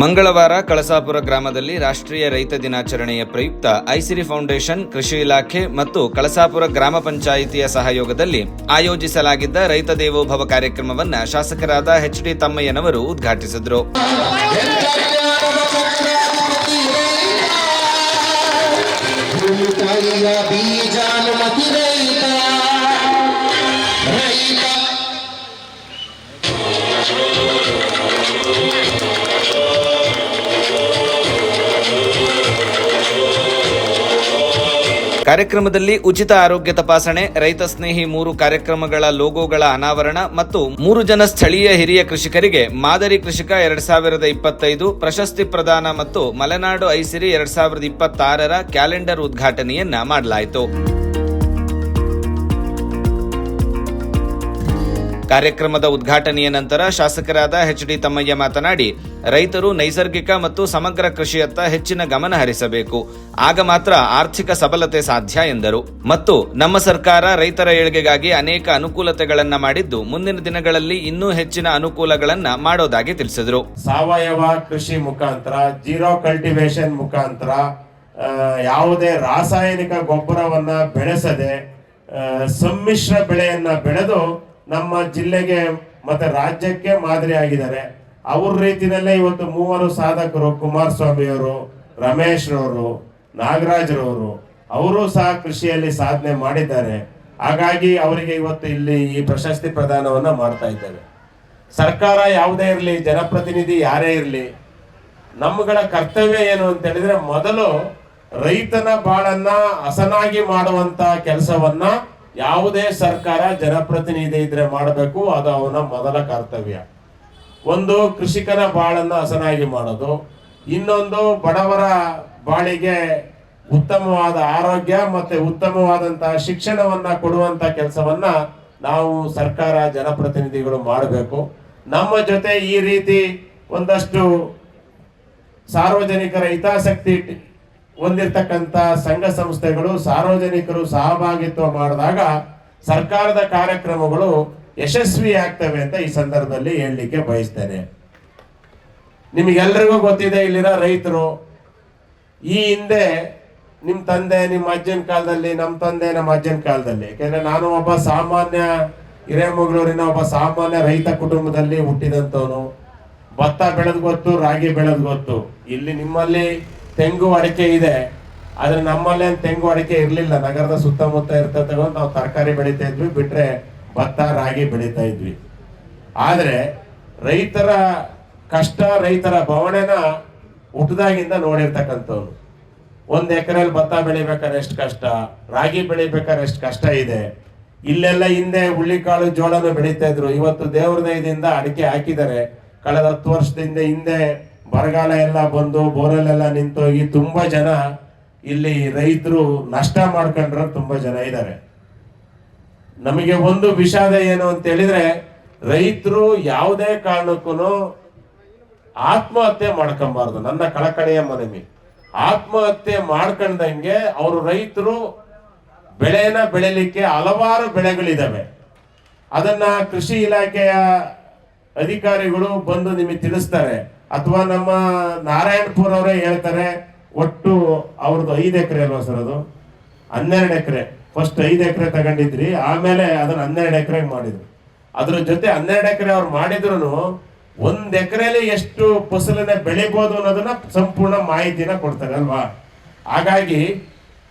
ಮಂಗಳವಾರ ಕಳಸಾಪುರ ಗ್ರಾಮದಲ್ಲಿ ರಾಷ್ಟ್ರೀಯ ರೈತ ದಿನಾಚರಣೆಯ ಪ್ರಯುಕ್ತ ಐಸಿರಿ ಫೌಂಡೇಶನ್, ಕೃಷಿ ಇಲಾಖೆ ಮತ್ತು ಕಳಸಾಪುರ ಗ್ರಾಮ ಪಂಚಾಯಿತಿಯ ಸಹಯೋಗದಲ್ಲಿ ಆಯೋಜಿಸಲಾಗಿದ್ದ ರೈತ ದೇವೋಭವ ಕಾರ್ಯಕ್ರಮವನ್ನು ಶಾಸಕರಾದ ಎಚ್ ಡಿ ತಮ್ಮಯ್ಯನವರು ಉದ್ಘಾಟಿಸಿದರು. ಕಾರ್ಯಕ್ರಮದಲ್ಲಿ ಉಚಿತ ಆರೋಗ್ಯ ತಪಾಸಣೆ, ರೈತ ಸ್ನೇಹಿ ಮೂರು ಕಾರ್ಯಕ್ರಮಗಳ ಲೋಗೋಗಳ ಅನಾವರಣ ಮತ್ತು ಮೂರು ಜನ ಸ್ಥಳೀಯ ಹಿರಿಯ ಕೃಷಿಕರಿಗೆ ಮಾದರಿ ಕೃಷಿಕ ಎರಡ್ ಸಾವಿರದ ಇಪ್ಪತ್ತೈದು, ಪ್ರಶಸ್ತಿ ಪ್ರದಾನ ಮತ್ತು ಮಲೆನಾಡು ಐಸಿರಿ ಎರಡ್ ಸಾವಿರದ ಇಪ್ಪತ್ತಾರರ ಕ್ಯಾಲೆಂಡರ್ ಉದ್ಘಾಟನೆಯನ್ನ ಮಾಡಲಾಯಿತು. ಕಾರ್ಯಕ್ರಮದ ಉದ್ಘಾಟನೆಯ ನಂತರ ಶಾಸಕರಾದ ಎಚ್ ಡಿ ತಮ್ಮಯ್ಯ ಮಾತನಾಡಿ, ರೈತರು ನೈಸರ್ಗಿಕ ಮತ್ತು ಸಮಗ್ರ ಕೃಷಿಯತ್ತ ಹೆಚ್ಚಿನ ಗಮನ ಹರಿಸಬೇಕು. ಆಗ ಮಾತ್ರ ಆರ್ಥಿಕ ಸಬಲತೆ ಸಾಧ್ಯ ಎಂದರು. ಮತ್ತು ನಮ್ಮ ಸರ್ಕಾರ ರೈತರ ಏಳ್ಗೆಗಾಗಿ ಅನೇಕ ಅನುಕೂಲತೆಗಳನ್ನು ಮಾಡಿದ್ದು, ಮುಂದಿನ ದಿನಗಳಲ್ಲಿ ಇನ್ನೂ ಹೆಚ್ಚಿನ ಅನುಕೂಲಗಳನ್ನು ಮಾಡೋದಾಗಿ ತಿಳಿಸಿದರು. ಸಾವಯವ ಕೃಷಿ ಮುಖಾಂತರ, ಜೀರೋ ಕಲ್ಟಿವೇಶನ್ ಮುಖಾಂತರ ಯಾವುದೇ ರಾಸಾಯನಿಕ ಗೊಬ್ಬರವನ್ನ ಬೆಳೆಸದೆ ಸಮ್ಮಿಶ್ರ ಬೆಳೆಯನ್ನ ಬೆಳೆದು ನಮ್ಮ ಜಿಲ್ಲೆಗೆ ಮತ್ತೆ ರಾಜ್ಯಕ್ಕೆ ಮಾದರಿ ಆಗಿದ್ದಾರೆ. ಅವ್ರ ರೀತಿಯಲ್ಲೇ ಇವತ್ತು ಮೂವರು ಸಾಧಕರು ಕುಮಾರಸ್ವಾಮಿಯವರು ಅವರು, ರಮೇಶ್ ರವರು, ನಾಗರಾಜ್ ರವರು, ಅವರು ಸಹ ಕೃಷಿಯಲ್ಲಿ ಸಾಧನೆ ಮಾಡಿದ್ದಾರೆ. ಹಾಗಾಗಿ ಅವರಿಗೆ ಇವತ್ತು ಇಲ್ಲಿ ಈ ಪ್ರಶಸ್ತಿ ಪ್ರದಾನವನ್ನ ಮಾಡ್ತಾ ಇದ್ದೇವೆ. ಸರ್ಕಾರ ಯಾವುದೇ ಇರಲಿ, ಜನಪ್ರತಿನಿಧಿ ಯಾರೇ ಇರಲಿ ನಮ್ಮಗಳ ಕರ್ತವ್ಯ ಏನು ಅಂತ ಹೇಳಿದ್ರೆ ಮೊದಲು ರೈತನ ಬಾಳನ್ನ ಹಸನಾಗಿ ಮಾಡುವಂತ ಕೆಲಸವನ್ನ ಯಾವುದೇ ಸರ್ಕಾರ ಜನಪ್ರತಿನಿಧಿ ಇದ್ರೆ ಮಾಡಬೇಕು, ಅದು ಅವನ ಮೊದಲ ಕರ್ತವ್ಯ. ಒಂದು ಕೃಷಿಕನ ಬಾಳನ್ನ ಹಸನಾಗಿ ಮಾಡೋದು, ಇನ್ನೊಂದು ಬಡವರ ಬಾಳಿಗೆ ಉತ್ತಮವಾದ ಆರೋಗ್ಯ ಮತ್ತೆ ಉತ್ತಮವಾದಂತಹ ಶಿಕ್ಷಣವನ್ನ ಕೊಡುವಂತ ಕೆಲಸವನ್ನ ನಾವು ಸರ್ಕಾರ ಜನಪ್ರತಿನಿಧಿಗಳು ಮಾಡಬೇಕು. ನಮ್ಮ ಜೊತೆ ಈ ರೀತಿ ಒಂದಷ್ಟು ಸಾರ್ವಜನಿಕರ ಹಿತಾಸಕ್ತಿ ಹೊಂದಿರತಕ್ಕಂತ ಸಂಘ ಸಂಸ್ಥೆಗಳು, ಸಾರ್ವಜನಿಕರು ಸಹಭಾಗಿತ್ವ ಮಾಡಿದಾಗ ಸರ್ಕಾರದ ಕಾರ್ಯಕ್ರಮಗಳು ಯಶಸ್ವಿ ಆಗ್ತವೆ ಅಂತ ಈ ಸಂದರ್ಭದಲ್ಲಿ ಹೇಳಲಿಕ್ಕೆ ಬಯಸ್ತೇನೆ. ನಿಮಗೆಲ್ರಿಗೂ ಗೊತ್ತಿದೆ ಇಲ್ಲಿರೋ ರೈತರು, ಈ ಹಿಂದೆ ನಿಮ್ಮ ತಂದೆ, ನಿಮ್ಮ ಅಜ್ಜನ ಕಾಲದಲ್ಲಿ, ನಮ್ಮ ತಂದೆ, ನಮ್ಮ ಅಜ್ಜನ ಕಾಲದಲ್ಲಿ, ಯಾಕೆಂದ್ರೆ ನಾನು ಒಬ್ಬ ಸಾಮಾನ್ಯ ಹಿರೇಮಗಳೂರಿನ ಒಬ್ಬ ಸಾಮಾನ್ಯ ರೈತ ಕುಟುಂಬದಲ್ಲಿ ಹುಟ್ಟಿದಂತವನು ಭತ್ತ ಬೆಳೆದ್ ಗೊತ್ತು, ರಾಗಿ ಬೆಳೆದ್ ಗೊತ್ತು. ಇಲ್ಲಿ ನಿಮ್ಮಲ್ಲಿ ತೆಂಗು ಅಡಿಕೆ ಇದೆ, ಆದ್ರೆ ನಮ್ಮಲ್ಲಿ ಏನ್ ತೆಂಗು ಅಡಿಕೆ ಇರ್ಲಿಲ್ಲ. ನಗರದ ಸುತ್ತಮುತ್ತ ಇರ್ತದೆ ನಾವು ತರಕಾರಿ ಬೆಳೀತಾ ಇದ್ವಿ, ಬಿಟ್ರೆ ಭತ್ತ, ರಾಗಿ ಬೆಳೀತಾ ಇದ್ವಿ. ಆದ್ರೆ ರೈತರ ಕಷ್ಟ, ರೈತರ ಬವಣೆನ ಹುಟ್ಟದಾಗಿಂದ ನೋಡಿರ್ತಕ್ಕಂಥವ್ರು. ಒಂದ್ ಎಕರೆಯಲ್ಲಿ ಭತ್ತ ಬೆಳಿಬೇಕಾದ್ರೆ ಎಷ್ಟು ಕಷ್ಟ, ರಾಗಿ ಬೆಳಿಬೇಕಾದ್ರೆ ಎಷ್ಟು ಕಷ್ಟ ಇದೆ. ಇಲ್ಲೆಲ್ಲ ಹಿಂದೆ ಹುಳ್ಳಿಕಾಳು ಜೋಳನ ಬೆಳೀತಾ ಇದ್ರು. ಇವತ್ತು ದೇವ್ರದಯದಿಂದ ಅಡಿಕೆ ಹಾಕಿದ್ದಾರೆ. ಕಳೆದ ಹತ್ತು ವರ್ಷದಿಂದ ಹಿಂದೆ ಬರಗಾಲ ಎಲ್ಲ ಬಂದು ಬೋರಲ್ಲೆಲ್ಲ ನಿಂತೋಗಿ ತುಂಬಾ ಜನ ಇಲ್ಲಿ ರೈತರು ನಷ್ಟ ಮಾಡ್ಕೊಂಡ್ರು ತುಂಬಾ ಜನ ಇದ್ದಾರೆ ನಮಗೆ ಒಂದು ವಿಷಾದ ಏನು ಅಂತ ಹೇಳಿದ್ರೆ ರೈತರು ಯಾವುದೇ ಕಾರಣಕ್ಕೂ ಆತ್ಮಹತ್ಯೆ ಮಾಡ್ಕೊಬಾರ್ದು. ನನ್ನ ಕಳಕಳಿಯ ಮನವಿ. ಆತ್ಮಹತ್ಯೆ ಮಾಡ್ಕೊಂಡಂಗೆ ಅವರು ರೈತರು ಬೆಳೆನ ಬೆಳೀಲಿಕ್ಕೆ ಹಲವಾರು ಬೆಳೆಗಳಿದಾವೆ. ಅದನ್ನ ಕೃಷಿ ಇಲಾಖೆಯ ಅಧಿಕಾರಿಗಳು ಬಂದು ನಿಮಗೆ ತಿಳಿಸ್ತಾರೆ. ಅಥವಾ ನಮ್ಮ ನಾರಾಯಣಪುರ ಅವರೇ ಹೇಳ್ತಾರೆ, ಒಟ್ಟು ಅವ್ರದ್ದು ಐದು ಎಕರೆ ಅಲ್ವಾ ಸರ್ ಅದು? ಹನ್ನೆರಡು ಎಕರೆ. ಫಸ್ಟ್ ಐದು ಎಕರೆ ತಗೊಂಡಿದ್ರಿ, ಆಮೇಲೆ ಅದನ್ನ ಹನ್ನೆರಡು ಎಕರೆ ಮಾಡಿದ್ರು. ಅದ್ರ ಜೊತೆ ಹನ್ನೆರಡು ಎಕರೆ ಅವ್ರು ಮಾಡಿದ್ರು ಒಂದ್ ಎಕರೆಲಿ ಎಷ್ಟು ಫಸಲನ್ನ ಬೆಳಿಬೋದು ಅನ್ನೋದನ್ನ ಸಂಪೂರ್ಣ ಮಾಹಿತಿನ ಕೊಡ್ತಾರೆ ಅಲ್ವಾ? ಹಾಗಾಗಿ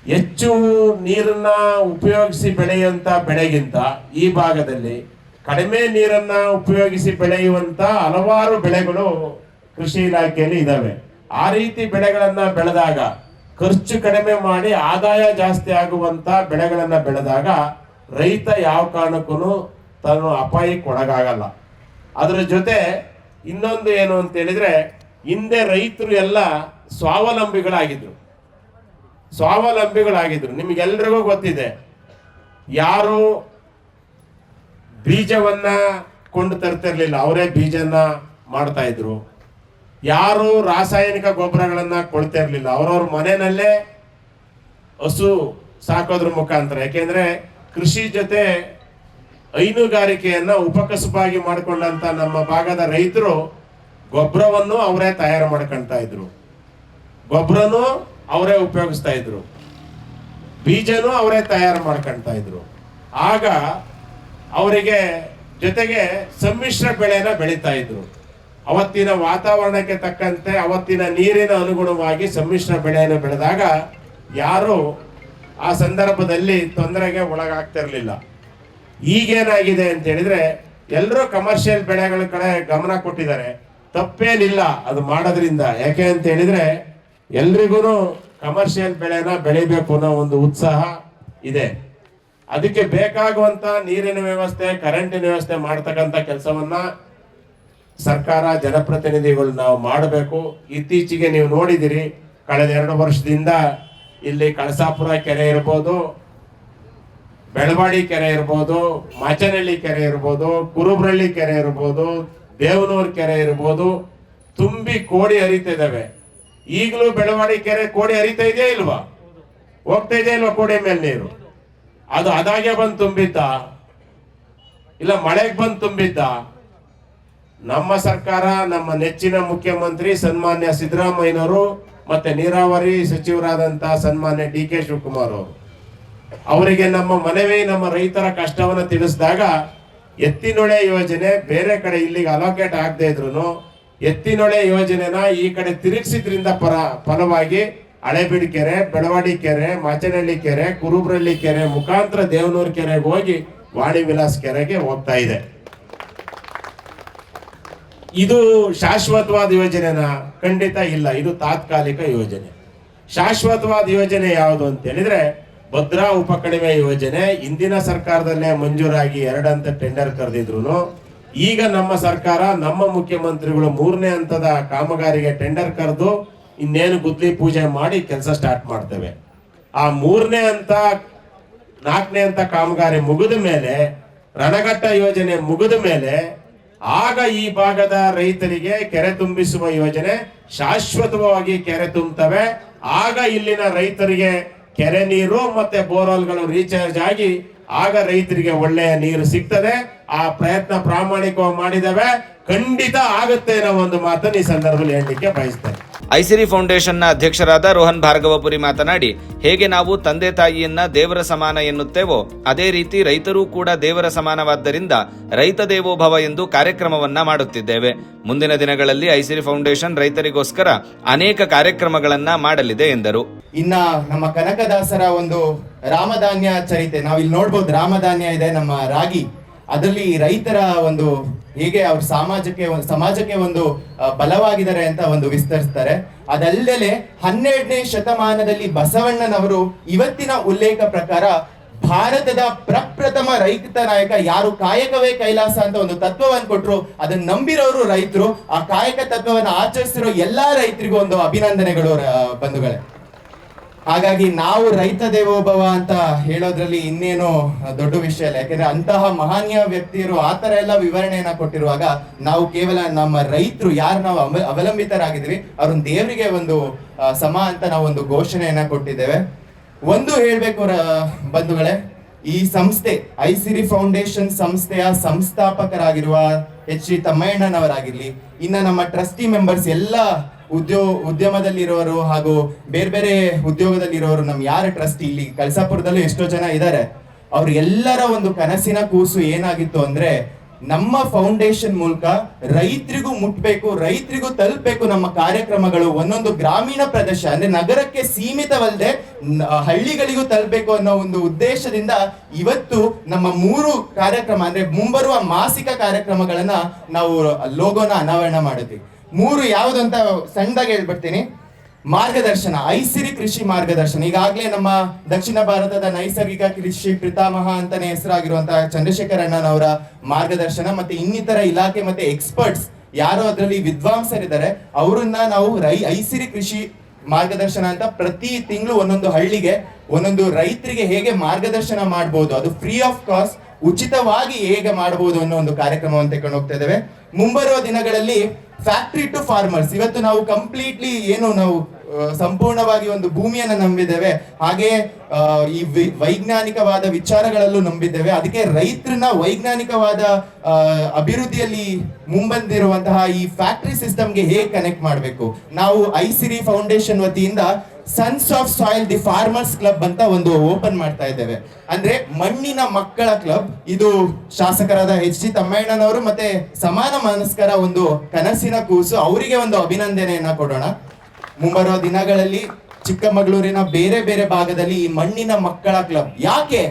ಹೆಚ್ಚು ನೀರನ್ನ ಉಪಯೋಗಿಸಿ ಬೆಳೆಯುವಂತ ಬೆಳೆಗಿಂತ ಈ ಭಾಗದಲ್ಲಿ ಕಡಿಮೆ ನೀರನ್ನ ಉಪಯೋಗಿಸಿ ಬೆಳೆಯುವಂತ ಹಲವಾರು ಬೆಳೆಗಳು ಕೃಷಿ ಇಲಾಖೆಯಲ್ಲಿ ಇದಾವೆ. ಆ ರೀತಿ ಬೆಳೆಗಳನ್ನ ಬೆಳೆದಾಗ, ಖರ್ಚು ಕಡಿಮೆ ಮಾಡಿ ಆದಾಯ ಜಾಸ್ತಿ ಆಗುವಂತ ಬೆಳೆಗಳನ್ನ ಬೆಳೆದಾಗ ರೈತ ಯಾವ ಕಾರಣಕ್ಕೂ ತಾನು ಅಪಾಯಕ್ಕೆ ಒಳಗಾಗಲ್ಲ. ಅದರ ಜೊತೆ ಇನ್ನೊಂದು ಏನು ಅಂತ ಹೇಳಿದ್ರೆ, ಹಿಂದೆ ರೈತರು ಎಲ್ಲ ಸ್ವಾವಲಂಬಿಗಳಾಗಿದ್ರು. ಸ್ವಾವಲಂಬಿಗಳಾಗಿದ್ರು. ನಿಮಗೆಲ್ರಿಗೂ ಗೊತ್ತಿದೆ. ಯಾರು ಬೀಜವನ್ನ ಕೊಂಡು ತರ್ತಿರ್ಲಿಲ್ಲ. ಅವರೇ ಬೀಜನ ಮಾಡ್ತಾ ಇದ್ರು. ಯಾರು ರಾಸಾಯನಿಕ ಗೊಬ್ಬರಗಳನ್ನ ಕೊಳ್ತಾ ಇರಲಿಲ್ಲ. ಅವ್ರವ್ರ ಮನೆಯಲ್ಲೇ ಹಸು ಸಾಕೋದ್ರ ಮುಖಾಂತರ. ಯಾಕೆಂದ್ರೆ ಕೃಷಿ ಜೊತೆ ಹೈನುಗಾರಿಕೆಯನ್ನ ಉಪಕಸುಬಾಗಿ ಮಾಡಿಕೊಂಡಂತ ನಮ್ಮ ಭಾಗದ ರೈತರು ಗೊಬ್ಬರವನ್ನು ಅವರೇ ತಯಾರು ಮಾಡ್ಕೊಳ್ತಾ ಇದ್ರು. ಗೊಬ್ಬರನು ಅವರೇ ಉಪಯೋಗಿಸ್ತಾ ಇದ್ರು. ಬೀಜನೂ ಅವರೇ ತಯಾರು ಮಾಡ್ಕೊಳ್ತಾ ಇದ್ರು. ಆಗ ಅವರಿಗೆ ಜೊತೆಗೆ ಸಮ್ಮಿಶ್ರ ಬೆಳೆನ ಬೆಳೀತಾ ಇದ್ರು. ಅವತ್ತಿನ ವಾತಾವರಣಕ್ಕೆ ತಕ್ಕಂತೆ ಅವತ್ತಿನ ನೀರಿನ ಅನುಗುಣವಾಗಿ ಸಮ್ಮಿಶ್ರ ಬೆಳೆಯನ್ನು ಬೆಳೆದಾಗ ಯಾರು ಆ ಸಂದರ್ಭದಲ್ಲಿ ತೊಂದರೆಗೆ ಒಳಗಾಗ್ತಿರಲಿಲ್ಲ. ಈಗೇನಾಗಿದೆ ಅಂತ ಹೇಳಿದ್ರೆ ಎಲ್ಲರೂ ಕಮರ್ಷಿಯಲ್ ಬೆಳೆಗಳ ಕಡೆ ಗಮನ ಕೊಟ್ಟಿದ್ದಾರೆ. ತಪ್ಪೇನಿಲ್ಲ ಅದು ಮಾಡೋದ್ರಿಂದ. ಯಾಕೆ ಅಂತ ಹೇಳಿದ್ರೆ ಎಲ್ರಿಗೂ ಕಮರ್ಷಿಯಲ್ ಬೆಳೆನ ಬೆಳಿಬೇಕು ಅನ್ನೋ ಒಂದು ಉತ್ಸಾಹ ಇದೆ. ಅದಕ್ಕೆ ಬೇಕಾಗುವಂತ ನೀರಿನ ವ್ಯವಸ್ಥೆ ಕರೆಂಟಿನ ವ್ಯವಸ್ಥೆ ಮಾಡ್ತಕ್ಕಂಥ ಕೆಲಸವನ್ನ ಸರ್ಕಾರ ಜನಪ್ರತಿನಿಧಿಗಳು ನಾವು ಮಾಡಬೇಕು. ಇತ್ತೀಚೆಗೆ ನೀವು ನೋಡಿದಿರಿ, ಕಳೆದ ಎರಡು ವರ್ಷದಿಂದ ಇಲ್ಲಿ ಕಳಸಾಪುರ ಕೆರೆ ಇರ್ಬೋದು, ಬೆಳವಾಡಿ ಕೆರೆ ಇರ್ಬೋದು, ಮಾಚನಹಳ್ಳಿ ಕೆರೆ ಇರ್ಬೋದು ಕುರುಬ್ರಳ್ಳಿ ಕೆರೆ ಇರ್ಬೋದು, ದೇವನೂರು ಕೆರೆ ಇರ್ಬೋದು, ತುಂಬಿ ಕೋಡಿ ಹರಿತಿದ್ದಾವೆ. ಈಗಲೂ ಬೆಳವಾಡಿ ಕೆರೆ ಕೋಡಿ ಹರಿತಾ ಇದೆಯಾ ಇಲ್ವಾ? ಹೋಗ್ತಾ ಇದೆಯಾ ಇಲ್ವಾ ಕೋಡಿ ಮೇಲೆ ನೀರು? ಅದು ಅದಾಗೆ ಬಂದು ತುಂಬಿದ್ದ? ಇಲ್ಲ ಮಳೆಗೆ ಬಂದು ತುಂಬಿದ್ದ? ನಮ್ಮ ಸರ್ಕಾರ, ನಮ್ಮ ನೆಚ್ಚಿನ ಮುಖ್ಯಮಂತ್ರಿ ಸನ್ಮಾನ್ಯ ಸಿದ್ದರಾಮಯ್ಯನವರು ಮತ್ತೆ ನೀರಾವರಿ ಸಚಿವರಾದಂತಹ ಸನ್ಮಾನ್ಯ ಡಿ ಕೆ ಶಿವಕುಮಾರ್ ಅವರು. ಅವರಿಗೆ ನಮ್ಮ ಮನವಿ, ನಮ್ಮ ರೈತರ ಕಷ್ಟವನ್ನು ತಿಳಿಸಿದಾಗ ಎತ್ತಿನೊಳೆ ಯೋಜನೆ ಬೇರೆ ಕಡೆ ಇಲ್ಲಿಗೆ ಅಲೋಕೇಟ್ ಆಗದೆ ಇದ್ರು ಎತ್ತಿನೊಳೆ ಯೋಜನೆನ ಈ ಕಡೆ ತಿರುಗಿಸಿದ್ರಿಂದ ಪರ, ಫಲವಾಗಿ ಹಳೆಬೀಡು ಕೆರೆ ಬೆಳವಾಡಿ ಕೆರೆ ಮಾಚನಹಳ್ಳಿ ಕೆರೆ ಕುರುಬ್ರಳ್ಳಿ ಕೆರೆ ಮುಖಾಂತರ ದೇವನೂರು ಕೆರೆಗೆ ಹೋಗಿ ವಾಣಿ ವಿಲಾಸ್ ಕೆರೆಗೆ ಹೋಗ್ತಾ ಇದೆ. ಇದು ಶಾಶ್ವತವಾದ ಯೋಜನೆನ ಖಂಡಿತ ಇಲ್ಲ, ಇದು ತಾತ್ಕಾಲಿಕ ಯೋಜನೆ. ಶಾಶ್ವತವಾದ ಯೋಜನೆ ಯಾವುದು ಅಂತ ಹೇಳಿದ್ರೆ ಭದ್ರಾ ಉಪಕಣಿವೆ ಯೋಜನೆ, ಇಂದಿನ ಸರ್ಕಾರದಲ್ಲೇ ಮಂಜೂರಾಗಿ ಎರಡಂತ ಟೆಂಡರ್ ಕರೆದಿದ್ರು ಈಗ ನಮ್ಮ ಸರ್ಕಾರ, ನಮ್ಮ ಮುಖ್ಯಮಂತ್ರಿಗಳು ಮೂರನೇ ಹಂತದ ಕಾಮಗಾರಿಗೆ ಟೆಂಡರ್ ಕರೆದು ಇನ್ನೇನು ಗುದ್ಲಿ ಪೂಜೆ ಮಾಡಿ ಕೆಲಸ ಸ್ಟಾರ್ಟ್ ಮಾಡ್ತೇವೆ. ಆ ಮೂರನೇ ಹಂತ, ನಾಲ್ಕನೇ ಹಂತ ಕಾಮಗಾರಿ ಮುಗಿದ ಮೇಲೆ, ರಣಘಟ್ಟ ಯೋಜನೆ ಮುಗಿದ ಮೇಲೆ ಆಗ ಈ ಭಾಗದ ರೈತರಿಗೆ ಕೆರೆ ತುಂಬಿಸುವ ಯೋಜನೆ ಶಾಶ್ವತವಾಗಿ ಕೆರೆ ತುಂಬುತ್ತವೆ ಆಗ ಇಲ್ಲಿನ ರೈತರಿಗೆ ಕೆರೆ ನೀರು ಮತ್ತೆ ಬೋರ್ವೆಲ್ಗಳು ರೀಚಾರ್ಜ್ ಆಗಿ ಆಗ ರೈತರಿಗೆ ಒಳ್ಳೆಯ ನೀರು ಸಿಗ್ತದೆ. ಆ ಪ್ರಯತ್ನ ಪ್ರಾಮಾಣಿಕವಾಗಿ ಮಾಡಿದವೆ ಖಂಡಿತ ಆಗುತ್ತೆ ಅನ್ನೋ ಒಂದು ಮಾತನ್ನು ಈ ಸಂದರ್ಭದಲ್ಲಿ ಹೇಳಲಿಕ್ಕೆ ಬಯಸ್ತೇನೆ. ಐಸಿರಿ ಫೌಂಡೇಶನ್ನ ಅಧ್ಯಕ್ಷರಾದ ರೋಹನ್ ಭಾರ್ಗವಪುರಿ ಮಾತನಾಡಿ ಹೇಗೆ ನಾವು ತಂದೆ ತಾಯಿಯನ್ನ ದೇವರ ಸಮಾನ ಎನ್ನುತ್ತೇವೋ ಅದೇ ರೀತಿ ರೈತರೂ ಕೂಡ ದೇವರ ಸಮಾನವಾದ್ದರಿಂದ ರೈತ ದೇವೋಭವ ಎಂದು ಕಾರ್ಯಕ್ರಮವನ್ನ ಮಾಡುತ್ತಿದ್ದೇವೆ. ಮುಂದಿನ ದಿನಗಳಲ್ಲಿ ಐಸಿರಿ ಫೌಂಡೇಶನ್ ರೈತರಿಗೋಸ್ಕರ ಅನೇಕ ಕಾರ್ಯಕ್ರಮಗಳನ್ನ ಮಾಡಲಿದೆ ಎಂದರು. ಇನ್ನ ನಮ್ಮ ಕನಕದಾಸರ ಒಂದು ರಾಮಧಾನ್ಯ ಚರಿತೆ ನಾವಿಲ್ಲಿ ಇಲ್ಲಿ ನೋಡ್ಬೋದು ರಾಮಧಾನ್ಯ ಇದೆ ನಮ್ಮ ರಾಗಿ. ಅದರಲ್ಲಿ ರೈತರ ಒಂದು ಹೇಗೆ ಅವ್ರ ಸಮಾಜಕ್ಕೆ ಒಂದು ಸಮಾಜಕ್ಕೆ ಒಂದು ಬಲವಾಗಿದ್ದಾರೆ ಅಂತ ಒಂದು ವಿಸ್ತರಿಸ್ತಾರೆ. ಅದಲ್ಲದೆ ಹನ್ನೆರಡನೇ ಶತಮಾನದಲ್ಲಿ ಬಸವಣ್ಣನವರು ಇವತ್ತಿನ ಉಲ್ಲೇಖ ಪ್ರಕಾರ ಭಾರತದ ಪ್ರಪ್ರಥಮ ರೈತ ನಾಯಕ ಯಾರು? ಕಾಯಕವೇ ಕೈಲಾಸ ಅಂತ ಒಂದು ತತ್ವವನ್ನು ಕೊಟ್ಟರು ಅದನ್ನ ನಂಬಿರೋರು ರೈತರು. ಆ ಕಾಯಕ ತತ್ವವನ್ನು ಆಚರಿಸಿರೋ ಎಲ್ಲಾ ರೈತರಿಗೂ ಒಂದು ಅಭಿನಂದನೆಗಳು ಬಂಧುಗಳೇ. ಹಾಗಾಗಿ ನಾವು ರೈತ ದೇವೋಭವ ಅಂತ ಹೇಳೋದ್ರಲ್ಲಿ ಇನ್ನೇನು ದೊಡ್ಡ ವಿಷಯ ಇಲ್ಲ. ಯಾಕಂದ್ರೆ ಅಂತಹ ಮಹಾನ್ಯ ವ್ಯಕ್ತಿಯರು ಆ ತರ ಎಲ್ಲ ವಿವರಣೆಯನ್ನ ಕೊಟ್ಟಿರುವಾಗ ನಾವು ಕೇವಲ ನಮ್ಮ ರೈತರು ಯಾರು ನಾವು ಅವಲಂಬಿತರಾಗಿದ್ವಿ ಅವ್ರನ್ನ ದೇವರಿಗೆ ಒಂದು ಸಮ ಅಂತ ನಾವು ಒಂದು ಘೋಷಣೆಯನ್ನ ಕೊಟ್ಟಿದ್ದೇವೆ. ಒಂದು ಹೇಳ್ಬೇಕು ಬಂಧುಗಳೇ, ಈ ಸಂಸ್ಥೆ, ಐಸಿರಿ ಫೌಂಡೇಶನ್ ಸಂಸ್ಥೆಯ ಸಂಸ್ಥಾಪಕರಾಗಿರುವ ಎಚ್ ಡಿ ತಮ್ಮಯ್ಯಣ್ಣನವರಾಗಿರ್ಲಿ, ಇನ್ನ ನಮ್ಮ ಟ್ರಸ್ಟಿ ಮೆಂಬರ್ಸ್ ಎಲ್ಲ ಉದ್ಯೋ, ಉದ್ಯಮದಲ್ಲಿರೋರು ಹಾಗೂ ಬೇರೆ ಬೇರೆ ಉದ್ಯೋಗದಲ್ಲಿರೋರು ನಮ್ಮ ಯಾರ ಟ್ರಸ್ಟಿ ಇಲ್ಲಿ ಕಳಸಾಪುರದಲ್ಲೂ ಎಷ್ಟೋ ಜನ ಇದ್ದಾರೆ ಅವ್ರ ಎಲ್ಲರ ಒಂದು ಕನಸಿನ ಕೂಸು ಏನಾಗಿತ್ತು ಅಂದ್ರೆ ನಮ್ಮ ಫೌಂಡೇಶನ್ ಮೂಲಕ ರೈತರಿಗೂ ಮುಟ್ಬೇಕು, ರೈತರಿಗೂ ತಲುಪಬೇಕು ನಮ್ಮ ಕಾರ್ಯಕ್ರಮಗಳು ಒಂದೊಂದು ಗ್ರಾಮೀಣ ಪ್ರದೇಶ, ಅಂದ್ರೆ ನಗರಕ್ಕೆ ಸೀಮಿತವಲ್ಲದೆ ಹಳ್ಳಿಗಳಿಗೂ ತಲುಪಬೇಕು ಅನ್ನೋ ಒಂದು ಉದ್ದೇಶದಿಂದ ಇವತ್ತು ನಮ್ಮ ಮೂರು ಕಾರ್ಯಕ್ರಮ, ಅಂದ್ರೆ ಮುಂಬರುವ ಮಾಸಿಕ ಕಾರ್ಯಕ್ರಮಗಳನ್ನ ನಾವು ಲೋಗೋನ ಅನಾವರಣ ಮಾಡಿದ್ವಿ ಮೂರು ಯಾವುದು ಅಂತ ಸಣ್ಣದಾಗಿ ಹೇಳ್ಬಿಡ್ತೀನಿ. ಮಾರ್ಗದರ್ಶನ, ಐಸಿರಿ ಕೃಷಿ ಮಾರ್ಗದರ್ಶನ. ಈಗಾಗಲೇ ನಮ್ಮ ದಕ್ಷಿಣ ಭಾರತದ ನೈಸರ್ಗಿಕ ಕೃಷಿ ಪಿತಾಮಹ ಅಂತಾನೆ ಹೆಸರಾಗಿರುವಂತಹ ಚಂದ್ರಶೇಖರ ಅಣ್ಣನವರ ಮಾರ್ಗದರ್ಶನ ಮತ್ತೆ ಇನ್ನಿತರ ಇಲಾಖೆ ಮತ್ತೆ ಎಕ್ಸ್ಪರ್ಟ್ಸ್ ಯಾರು ಅದರಲ್ಲಿ ವಿದ್ವಾಂಸರಿದ್ದಾರೆ. ಅವರನ್ನ ನಾವು ರೈ, ಐಸಿರಿ ಕೃಷಿ ಮಾರ್ಗದರ್ಶನ ಅಂತ ಪ್ರತಿ ತಿಂಗಳು ಒಂದೊಂದು ಹಳ್ಳಿಗೆ, ಒಂದೊಂದು ರೈತರಿಗೆ ಹೇಗೆ ಮಾರ್ಗದರ್ಶನ ಮಾಡಬಹುದು ಅದು ಫ್ರೀ ಆಫ್ ಕಾಸ್ಟ್ ಉಚಿತವಾಗಿ ಹೇಗೆ ಮಾಡಬಹುದು ಅನ್ನೋ ಒಂದು ಕಾರ್ಯಕ್ರಮವನ್ನು ತಗೊಂಡು ಹೋಗ್ತಾ ಇದ್ದೇವೆ. ಮುಂಬರುವ ದಿನಗಳಲ್ಲಿ ಫ್ಯಾಕ್ಟ್ರಿ ಟು ಫಾರ್ಮರ್ಸ್ ಇವತ್ತು ನಾವು ಕಂಪ್ಲೀಟ್ಲಿ ಏನು ನಾವು ಸಂಪೂರ್ಣವಾಗಿ ಒಂದು ಭೂಮಿಯನ್ನು ನಂಬಿದ್ದೇವೆ. ಹಾಗೆ ಈ ವೈಜ್ಞಾನಿಕವಾದ ವಿಚಾರಗಳಲ್ಲೂ ನಂಬಿದ್ದೇವೆ. ಅದಕ್ಕೆ ರೈತರನ್ನ ವೈಜ್ಞಾನಿಕವಾದ ಅಭಿವೃದ್ಧಿಯಲ್ಲಿ ಮುಂಬಂದಿರುವಂತಹ ಈ ಫ್ಯಾಕ್ಟ್ರಿ ಸಿಸ್ಟಮ್ಗೆ ಹೇಗೆ ಕನೆಕ್ಟ್ ಮಾಡಬೇಕು? ನಾವು ಐಸಿರಿ ಫೌಂಡೇಶನ್ ವತಿಯಿಂದ sons of soil the farmers club ಅಂತ ಒಂದು ಓಪನ್ ಮಾಡ್ತಾ ಇದ್ದೇವೆ. ಅಂದ್ರೆ ಮಣ್ಣಿನ ಮಕ್ಕಳ ಕ್ಲಬ್ ಇದು ಶಾಸಕರಾದ ಎಚ್ ಡಿ ತಮ್ಮಣ್ಣನವರು ಮತ್ತೆ ಸಮಾನ ಮನಸ್ಕರ ಒಂದು ಕನಸಿನ ಕೂಸು, ಅವರಿಗೆ ಒಂದು ಅಭಿನಂದನೆಯನ್ನ ಕೊಡೋಣ. ಮುಂಬರುವ ದಿನಗಳಲ್ಲಿ ಚಿಕ್ಕಮಗಳೂರಿನ ಬೇರೆ ಬೇರೆ ಭಾಗದಲ್ಲಿ ಈ ಮಣ್ಣಿನ ಮಕ್ಕಳ ಕ್ಲಬ್ ಯಾಕೆ?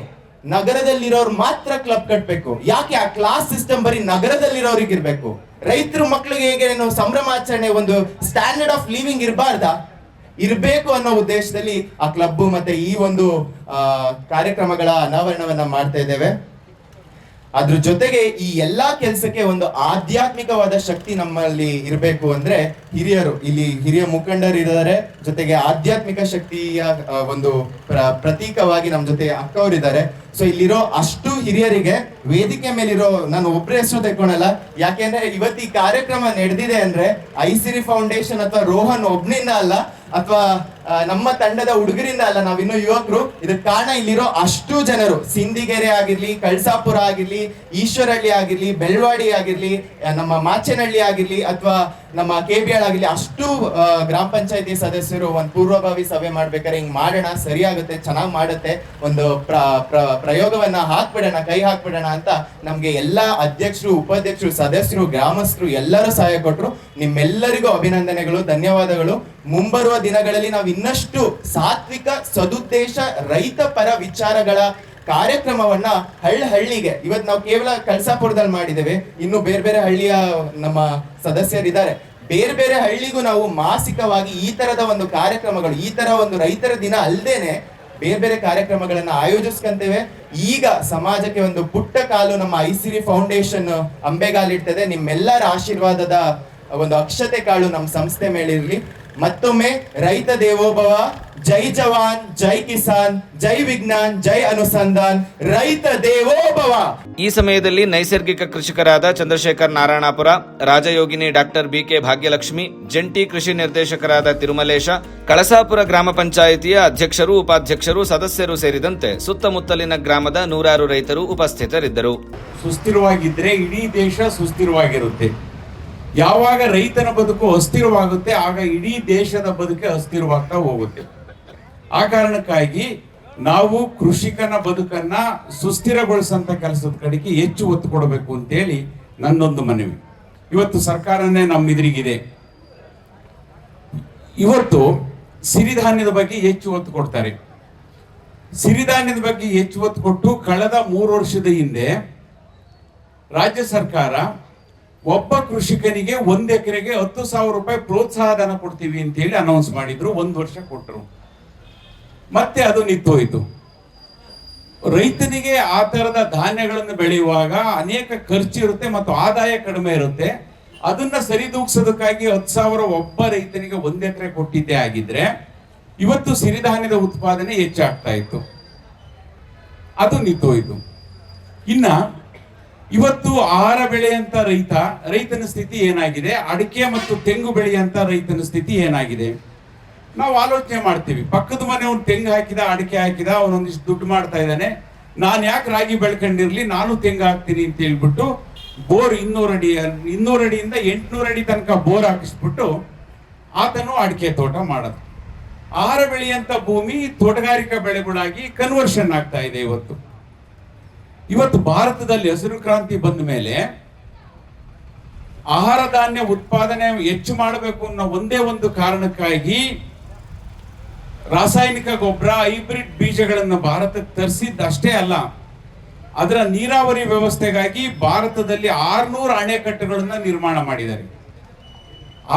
ನಗರದಲ್ಲಿರೋರು ಮಾತ್ರ ಕ್ಲಬ್ ಕಟ್ಟಬೇಕು ಯಾಕೆ ಆ ಕ್ಲಾಸ್ ಸಿಸ್ಟಮ್ ಬರೀ ನಗರದಲ್ಲಿರೋರಿಗೆ ಇರ್ಬೇಕು ರೈತರು ಮಕ್ಕಳಿಗೆ ಹೇಗೆ ಸಂಭ್ರಮಾಚರಣೆ ಒಂದು ಸ್ಟ್ಯಾಂಡರ್ಡ್ ಆಫ್ ಲಿವಿಂಗ್ ಇರಬಾರ್ದಾ? ಇರಬೇಕು ಅನ್ನೋ ಉದ್ದೇಶದಲ್ಲಿ ಆ ಕ್ಲಬ್ ಮತ್ತೆ ಈ ಒಂದು ಕಾರ್ಯಕ್ರಮಗಳ ಅನಾವರಣವನ್ನ ಮಾಡ್ತಾ ಇದ್ದೇವೆ. ಅದ್ರ ಜೊತೆಗೆ ಈ ಎಲ್ಲಾ ಕೆಲಸಕ್ಕೆ ಒಂದು ಆಧ್ಯಾತ್ಮಿಕವಾದ ಶಕ್ತಿ ನಮ್ಮಲ್ಲಿ ಇರಬೇಕು ಅಂದ್ರೆ ಹಿರಿಯರು, ಇಲ್ಲಿ ಹಿರಿಯ ಮುಖಂಡರು ಇದ್ದಾರೆ. ಜೊತೆಗೆ ಆಧ್ಯಾತ್ಮಿಕ ಶಕ್ತಿಯ ಒಂದು ಪ್ರ- ಪ್ರತೀಕವಾಗಿ ನಮ್ಮ ಜೊತೆ ಅಕ್ಕವರಿದ್ದಾರೆ ಸೊ ಇಲ್ಲಿರೋ ಅಷ್ಟು ಹಿರಿಯರಿಗೆ ವೇದಿಕೆ ಮೇಲಿರೋ, ನಾನು ಒಬ್ಬರ ಹೆಸರು ತೆಕ್ಕೊಳಲ್ಲ ಯಾಕೆಂದ್ರೆ ಇವತ್ತು ಈ ಕಾರ್ಯಕ್ರಮ ನಡೆದಿದೆ ಅಂದ್ರೆ ಐಸಿರಿ ಫೌಂಡೇಶನ್ ಅಥವಾ ರೋಹನ್ ಒಬ್ನಿಂದ ಅಲ್ಲ ಅಥವಾ ನಮ್ಮ ತಂಡದ ಹುಡುಗರಿಂದ ಅಲ್ಲ ನಾವಿನ್ನು ಯುವಕರು, ಇದಕ್ಕೆ ಕಾರಣ ಇಲ್ಲಿರೋ ಅಷ್ಟು ಜನರು. ಸಿಂದಿಗೆರೆ ಆಗಿರ್ಲಿ, ಕಳ್ಸಾಪುರ ಆಗಿರ್ಲಿ, ಈಶ್ವರಹಳ್ಳಿ ಆಗಿರ್ಲಿ, ಬೆಳ್ವಾಡಿ ಆಗಿರ್ಲಿ ನಮ್ಮ ಮಾಚೇನಹಳ್ಳಿ ಆಗಿರ್ಲಿ, ಅಥವಾ ನಮ್ಮ ಕೆ ಬಿ ಆಗಿರ್ಲಿ, ಅಷ್ಟು ಗ್ರಾಮ ಪಂಚಾಯತಿ ಸದಸ್ಯರು ಒಂದು ಪೂರ್ವಭಾವಿ ಸಭೆ ಮಾಡ್ಬೇಕಾದ್ರೆ ಹಿಂಗ್ ಮಾಡೋಣ, ಸರಿಯಾಗುತ್ತೆ, ಚೆನ್ನಾಗಿ ಮಾಡುತ್ತೆ, ಒಂದು ಪ್ರ, ಪ್ರ- ಪ್ರಯೋಗವನ್ನ ಹಾಕ್ಬಿಡೋಣ, ಕೈ ಹಾಕ್ಬಿಡೋಣ ಅಂತ ನಮ್ಗೆ ಎಲ್ಲಾ ಅಧ್ಯಕ್ಷರು, ಉಪಾಧ್ಯಕ್ಷರು, ಸದಸ್ಯರು, ಗ್ರಾಮಸ್ಥರು ಎಲ್ಲರೂ ಸಹಾಯ ಕೊಟ್ರು. ನಿಮ್ಮೆಲ್ಲರಿಗೂ ಅಭಿನಂದನೆಗಳು, ಧನ್ಯವಾದಗಳು. ಮುಂಬರುವ ದಿನಗಳಲ್ಲಿ ನಾವು ಇನ್ನಷ್ಟು ಸಾತ್ವಿಕ ಸದುದ್ದೇಶ ರೈತ ಪರ ವಿಚಾರಗಳ ಕಾರ್ಯಕ್ರಮವನ್ನ ಹಳ್ಳಿ ಹಳ್ಳಿಗೆ ಇವತ್ತು ನಾವು ಕೇವಲ ಕಳಸಾಪುರದಲ್ಲಿ ಮಾಡಿದ್ದೇವೆ, ಇನ್ನು ಬೇರೆ ಬೇರೆ ಹಳ್ಳಿಯ ನಮ್ಮ ಸದಸ್ಯರಿದ್ದಾರೆ. ಬೇರೆ ಬೇರೆ ಹಳ್ಳಿಗೂ ನಾವು ಮಾಸಿಕವಾಗಿ ಈ ತರದ ಒಂದು ಕಾರ್ಯಕ್ರಮಗಳು, ಈ ತರ ಒಂದು ರೈತರ ದಿನ ಅಲ್ಲದೇನೆ ಬೇರೆ ಬೇರೆ ಕಾರ್ಯಕ್ರಮಗಳನ್ನ ಆಯೋಜಿಸ್ಕೊಂತೇವೆ. ಈಗ ಸಮಾಜಕ್ಕೆ ಒಂದು ಪುಟ್ಟ ಕಾಲು ನಮ್ಮ ಐಸಿರಿ ಫೌಂಡೇಶನ್ ಅಂಬೆಗಾಲಿಡ್ತದೆ. ನಿಮ್ಮೆಲ್ಲರ ಆಶೀರ್ವಾದದ ಒಂದು ಅಕ್ಷತೆ ಕಾಳು ನಮ್ಮ ಸಂಸ್ಥೆ ಮೇಲಿರಲಿ. ಮತ್ತೊಮ್ಮೆ ರೈತ ದೇವೋಭವ ಜೈ ಜವಾನ್ ಜೈ ಕಿಸಾನ್ ಜೈ ವಿಜ್ಞಾನ್ ಜೈ ಅನುಸಂಧಾನ್ ರೈತ ದೇವೋಭವ. ಈ ಸಮಯದಲ್ಲಿ ನೈಸರ್ಗಿಕ ಕೃಷಿಕರಾದ Chandrashekhar Narayanapura Rajayogini doctor B K Bhagyalakshmi ಜಂಟಿ ಕೃಷಿ ನಿರ್ದೇಶಕರಾದ ತಿರುಮಲೇಶ ಕಳಸಾಪುರ ಗ್ರಾಮ ಪಂಚಾಯಿತಿಯ ಅಧ್ಯಕ್ಷರು ಉಪಾಧ್ಯಕ್ಷರು ಸದಸ್ಯರು ಸೇರಿದಂತೆ ಸುತ್ತಮುತ್ತಲಿನ ಗ್ರಾಮದ ನೂರಾರು ರೈತರು ಉಪಸ್ಥಿತರಿದ್ದರು. ಸುಸ್ಥಿರವಾಗಿದ್ರೆ ಇಡೀ ದೇಶ ಸುಸ್ಥಿರವಾಗಿರುತ್ತೆ. ಯಾವಾಗ ರೈತನ ಬದುಕು ಅಸ್ಥಿರವಾಗುತ್ತೆ, ಆಗ ಇಡೀ ದೇಶದ ಬದುಕೆ ಅಸ್ಥಿರವಾಗ್ತಾ ಹೋಗುತ್ತೆ. ಆ ಕಾರಣಕ್ಕಾಗಿ ನಾವು ಕೃಷಿಕನ ಬದುಕನ್ನ ಸುಸ್ಥಿರಗೊಳಿಸಂತ ಕೆಲಸದ ಕಡೆಗೆ ಹೆಚ್ಚು ಒತ್ತು ಕೊಡಬೇಕು ಅಂತೇಳಿ ನನ್ನೊಂದು ಮನವಿ. ಇವತ್ತು ಸರ್ಕಾರನೇ ನಮ್ಮ ಎದುರಿಗಿದೆ. ಇವತ್ತು ಸಿರಿಧಾನ್ಯದ ಬಗ್ಗೆ ಹೆಚ್ಚು ಒತ್ತು ಕೊಡ್ತಾರೆ. ಸಿರಿಧಾನ್ಯದ ಬಗ್ಗೆ ಹೆಚ್ಚು ಒತ್ತು ಕೊಟ್ಟು ಕಳೆದ ಮೂರು ವರ್ಷದ ಹಿಂದೆ ರಾಜ್ಯ ಸರ್ಕಾರ ಒಬ್ಬ ಕೃಷಿಕನಿಗೆ ಒಂದ್ ಎಕರೆಗೆ ಹತ್ತು ಸಾವಿರ ರೂಪಾಯಿ ಪ್ರೋತ್ಸಾಹ ಧನ ಕೊಡ್ತೀವಿ ಅಂತ ಹೇಳಿ ಅನೌನ್ಸ್ ಮಾಡಿದ್ರು, ಒಂದು ವರ್ಷ ಕೊಟ್ಟರು ಮತ್ತೆ ಅದು ನಿಂತೋಯ್ತು. ರೈತನಿಗೆ ಆ ತರದ ಧಾನ್ಯಗಳನ್ನು ಬೆಳೆಯುವಾಗ ಅನೇಕ ಖರ್ಚು ಇರುತ್ತೆ ಮತ್ತು ಆದಾಯ ಕಡಿಮೆ ಇರುತ್ತೆ. ಅದನ್ನ ಸರಿದೂಗಿಸೋದಕ್ಕಾಗಿ ಹತ್ತು ಸಾವಿರ ಒಬ್ಬ ರೈತನಿಗೆ ಒಂದ್ ಎಕರೆ ಕೊಟ್ಟಿದ್ದೇ ಆಗಿದ್ರೆ ಇವತ್ತು ಸಿರಿಧಾನ್ಯದ ಉತ್ಪಾದನೆ ಹೆಚ್ಚಾಗ್ತಾ ಇತ್ತು. ಅದು ನಿಂತೋಯ್ತು. ಇನ್ನ ಇವತ್ತು ಆಹಾರ ಬೆಳೆಯಂತ ರೈತ, ರೈತನ ಸ್ಥಿತಿ ಏನಾಗಿದೆ? ಅಡಿಕೆ ಮತ್ತು ತೆಂಗು ಬೆಳೆಯಂತ ರೈತನ ಸ್ಥಿತಿ ಏನಾಗಿದೆ? ನಾವು ಆಲೋಚನೆ ಮಾಡ್ತೀವಿ. ಪಕ್ಕದ ಮನೆ ತೆಂಗು ಹಾಕಿದ, ಅಡಿಕೆ ಹಾಕಿದ, ಅವನೊಂದಿಷ್ಟು ದುಡ್ಡು ಮಾಡ್ತಾ ಇದ್ದಾನೆ. ನಾನು ಯಾಕೆ ರಾಗಿ ಬೆಳ್ಕೊಂಡಿರ್ಲಿ? ನಾನು ತೆಂಗು ಹಾಕ್ತೀನಿ ಅಂತ ಹೇಳ್ಬಿಟ್ಟು ಬೋರ್ ಇನ್ನೂರು ಅಡಿ, ಇನ್ನೂರು ಅಡಿಯಿಂದ ಎಂಟ್ನೂರು ಅಡಿ ತನಕ ಬೋರ್ ಹಾಕಿಸ್ಬಿಟ್ಟು ಆತನು ಅಡಿಕೆ ತೋಟ ಮಾಡೋದು. ಆಹಾರ ಬೆಳೆಯಂತ ಭೂಮಿ, ತೋಟಗಾರಿಕಾ ಬೆಳೆಗಳಾಗಿ ಕನ್ವರ್ಷನ್ ಆಗ್ತಾ ಇದೆ ಇವತ್ತು. ಇವತ್ತು ಭಾರತದಲ್ಲಿ ಹಸಿರು ಕ್ರಾಂತಿ ಬಂದ ಮೇಲೆ ಆಹಾರ ಧಾನ್ಯ ಉತ್ಪಾದನೆ ಹೆಚ್ಚು ಮಾಡಬೇಕು ಅನ್ನೋ ಒಂದೇ ಒಂದು ಕಾರಣಕ್ಕಾಗಿ ರಾಸಾಯನಿಕ ಗೊಬ್ಬರ, ಹೈಬ್ರಿಡ್ ಬೀಜಗಳನ್ನು ಭಾರತಕ್ಕೆ ತರಿಸಿದ್ದು ಅಷ್ಟೇ ಅಲ್ಲ, ಅದರ ನೀರಾವರಿ ವ್ಯವಸ್ಥೆಗಾಗಿ ಭಾರತದಲ್ಲಿ ಆರ್ನೂರು ಅಣೆಕಟ್ಟುಗಳನ್ನು ನಿರ್ಮಾಣ ಮಾಡಿದ್ದಾರೆ.